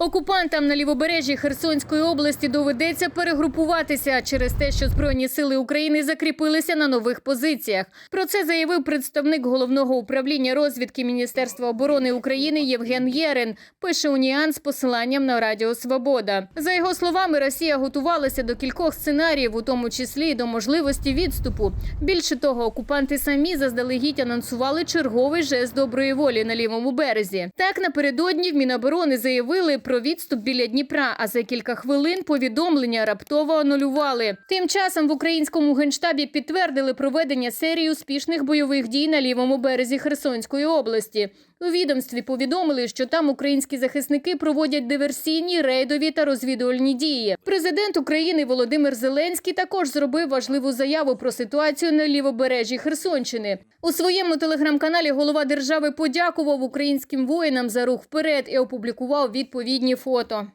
Окупантам на лівобережжі Херсонської області доведеться перегрупуватися через те, що збройні сили України закріпилися на нових позиціях. Про це заявив представник головного управління розвідки Міністерства оборони України Євген Єрин. Пише Уніан з посиланням на Радіо Свобода. За його словами, Росія готувалася до кількох сценаріїв, у тому числі й до можливості відступу. Більше того, окупанти самі заздалегідь анонсували черговий жест доброї волі на лівому березі. Так напередодні в Міноборони заявили про відступ біля Дніпра. А за кілька хвилин повідомлення раптово анулювали. Тим часом в українському генштабі підтвердили проведення серії успішних бойових дій на лівому березі Херсонської області. У відомстві повідомили, що там українські захисники проводять диверсійні, рейдові та розвідувальні дії. Президент України Володимир Зеленський також зробив важливу заяву про ситуацію на лівобережжі Херсонщини. У своєму телеграм-каналі голова держави подякував українським воїнам за рух вперед і опублікував відповідні фото.